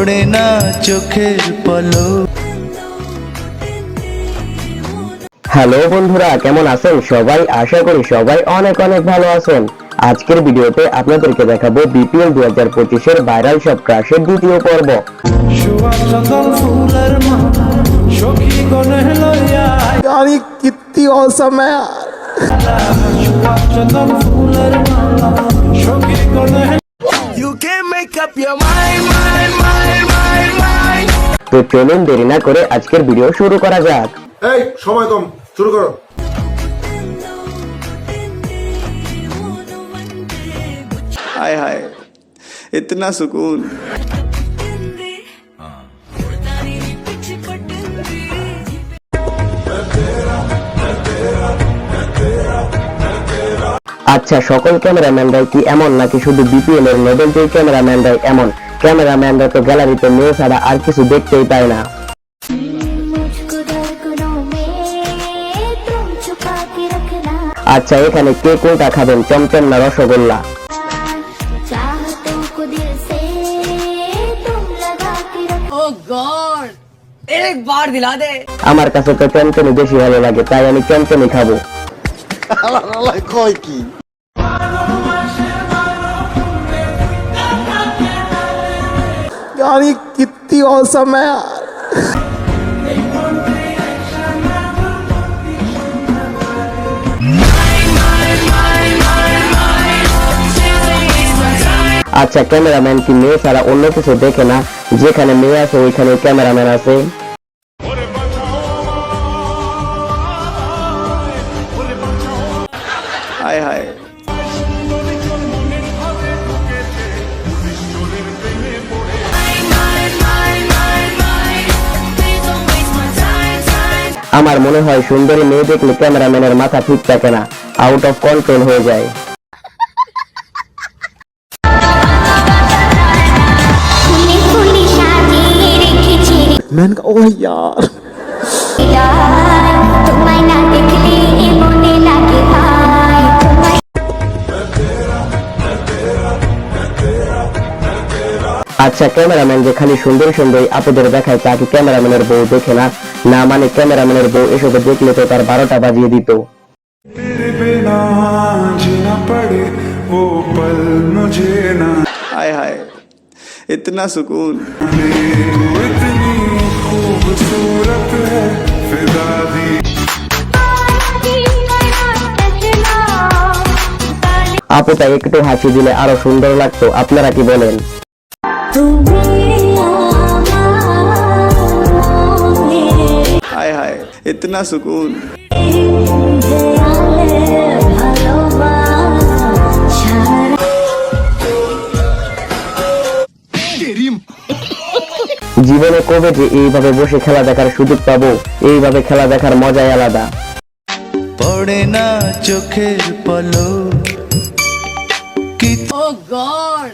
পড়ে না চোখের পলক। হ্যালো বন্ধুরা কেমন আছেন সবাই? আশা করি সবাই অনেক অনেক ভালো আছেন। আজকের ভিডিওতে আপনাদেরকে দেখাবো বিপিএল দু হাজার পঁচিশের ভাইরাল সব ক্রাশের দ্বিতীয় পর্ব। সখী can't make up your mind, mind, mind, mind, mind. তো চলুন দেরি না করে আজকের ভিডিও শুরু করা যাক। এই সময় কম শুরু করো। হায় হায় ইতনা সুকুন। আচ্ছা সকল ক্যামেরাম্যানরাই কি এমন নাকি শুধু বিপিএল এর নোবেল জয়ী ক্যামেরাম্যানরাই এমন? ক্যামেরাম্যানরা তো গ্যালারিতে মেয়ে ছাড়া আর কিছু দেখতেই পায় না। আচ্ছা এখানে কে কোনটা খাবেন? চমচম না রসগোল্লা? আমার কাছে তো চমচমি বেশি ভালো লাগে তাই আমি চমচমি খাব। কি? यार ये कितनी औसम है यार আচ্ছা ক্যামেরাম্যান কি মেয়ে ছাড়া অন্য কিছু দেখে না যেখানে মেয়ে আছে ওইখানে ক্যামেরাম্যান আছে আমার মনে হয় সুন্দরী মেয়ে দেখলে ক্যামেরাম্যানের মাথা ঠিক থাকে না আউট অফ কন্ট্রোল হয়ে যায় খুলি খুলি সাজিয়ে রেখেছি मैंने कहा ओह यार হৃদয়, তোমায় না দেখলে মনে লাগে ভাই তোমায় আচ্ছা ক্যামেরাম্যান যে খালি সুন্দর সুন্দর আপুদের দেখায় তা কি ক্যামেরাম্যানের বউ দেখে না না মানে ক্যামেরাম্যানের বউ এসব দেখলে তো তার বারোটা বাজিয়ে দিত तेरे बिना जीना पड़े वो पल मुझे ना हाय हाय इतना सुकून मिले तू इतनी खूबसूरत है फिदा दी আপুটা একটু হাসি দিলে আরো সুন্দর লাগতো আপনারা কি বলেন इतना सुकून জীবনে কবে যে এইভাবে বসে খেলা দেখার সুযোগ পাবো এইভাবে খেলা দেখার মজাই আলাদা পড়ে না চোখের পলক কি ओ गॉड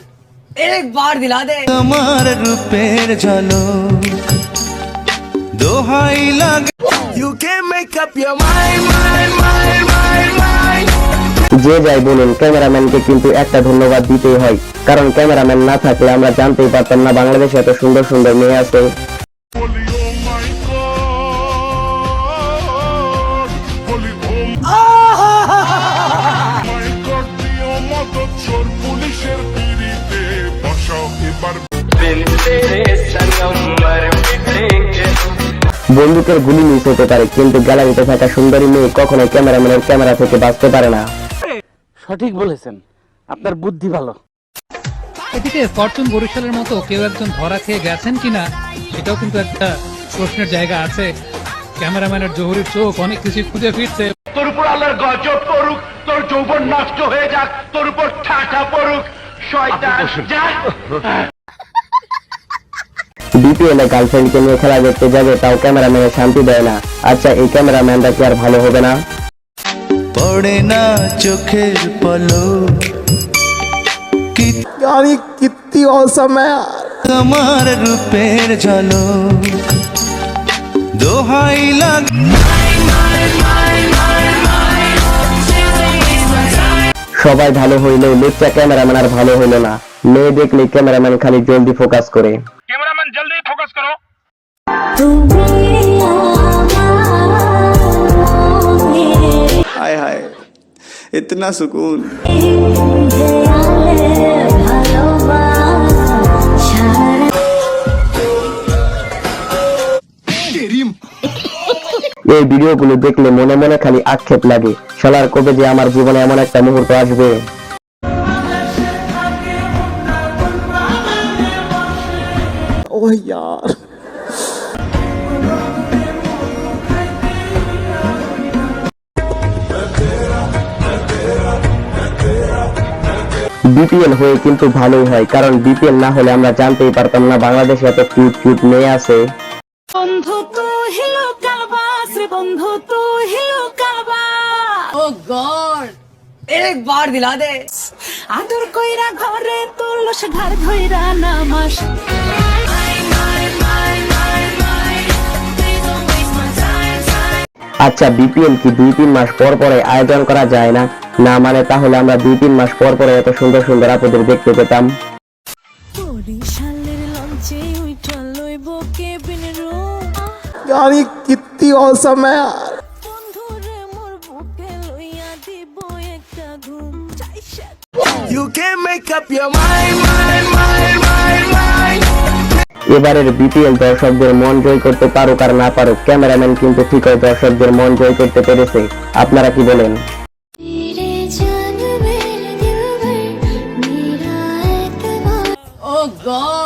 एक बार दिला दे তোমার রূপের ঝলক দোহাই লাগে যে যাই বলুন ক্যামেরাম্যানকে কিন্তু একটা ধন্যবাদ দিতেই হয় কারণ ক্যামেরাম্যান না থাকলে আমরা জানতেই পারতাম না বাংলাদেশে এত সুন্দর সুন্দর মেয়ে আছে পুলিশের পিড়িতে বসাও এবার বন্দুকের গুলি মিস হতে পারে কিন্তু গ্যালারিতে থাকা সুন্দরী মেয়ে কখনো ক্যামেরাম্যানের ক্যামেরা থেকে বাঁচতে পারে না। সঠিক বলেছেন। আপনার বুদ্ধি ভালো। এদিকে ফরচুন বরিশালের মতো কেউ একজন ধরা খেয়ে গেছেন কিনা সেটাও কিন্তু একটা প্রশ্নের জায়গা আছে। ক্যামেরাম্যানের জহুরির চোখ অনেক কিছু খুঁজে ফিরছে। তোর উপর আল্লাহর গজব পড়ুক তোর যৌবন নষ্ট হয়ে যাক তোর উপর ঠাটা পড়ুক। শয়তান যা। বিপিএলে গার্লফ্রেন্ডকে নিয়ে খেলা দেখতে যাবে তাও ক্যামেরাম্যানে শান্তি দেয় না। আচ্ছা এই ক্যামেরাম্যানটা কি আর ভালো হবে না? পড়ে না চোখের পলক। আমি কিত্তি অসম তোমার রূপের ঝলক। দোহাই সবাই ভালো হইলে লোকটা ক্যামেরাম্যান আর ভালো হইল না। মেয়ে দেখলে ক্যামেরাম্যান খালি জলদি ফোকাস করে। ক্যামেরাম্যান बहन जल्दी फोकस करो हाय हाय इतना सुकून এই ভিডিওগুলো দেখলে মনে মনে খালি আক্ষেপ লাগে শালার কবে যে আমার জীবনে এমন একটা মুহূর্ত আসবে ओह यार বিপিএল হয়ে কিন্তু ভালোই হয় কারণ বিপিএল না হলে আমরা জানতেই পারতাম না বাংলাদেশে এত কিউট কিউট মেয়ে আছে বন্ধু তু হিলো কাবা শ্রী বন্ধু তু হিলো কাবা ओ गॉड एक बार दिला दे আদর কইরা ঘরে তুললো সে ঘর ধইরা নামাস আচ্ছা বিপিএল কি দুই তিন মাস পর পরে আয়োজন করা যায় না? না মানে তাহলে আমরা দুই তিন মাস পর পরে এত সুন্দর সুন্দর আপনাদের দেখতে পেতাম। গাড়ি কিত্তি অসময় You can make up your mind, mind, mind, mind, mind. এবারের বিপিএল দর্শকদের মন জয় করতে পারুক আর না পারুক ক্যামেরাম্যান কিন্তু ঠিকই দর্শকদের মন জয় করতে পেরেছে। আপনারা কি বলেন? Oh god!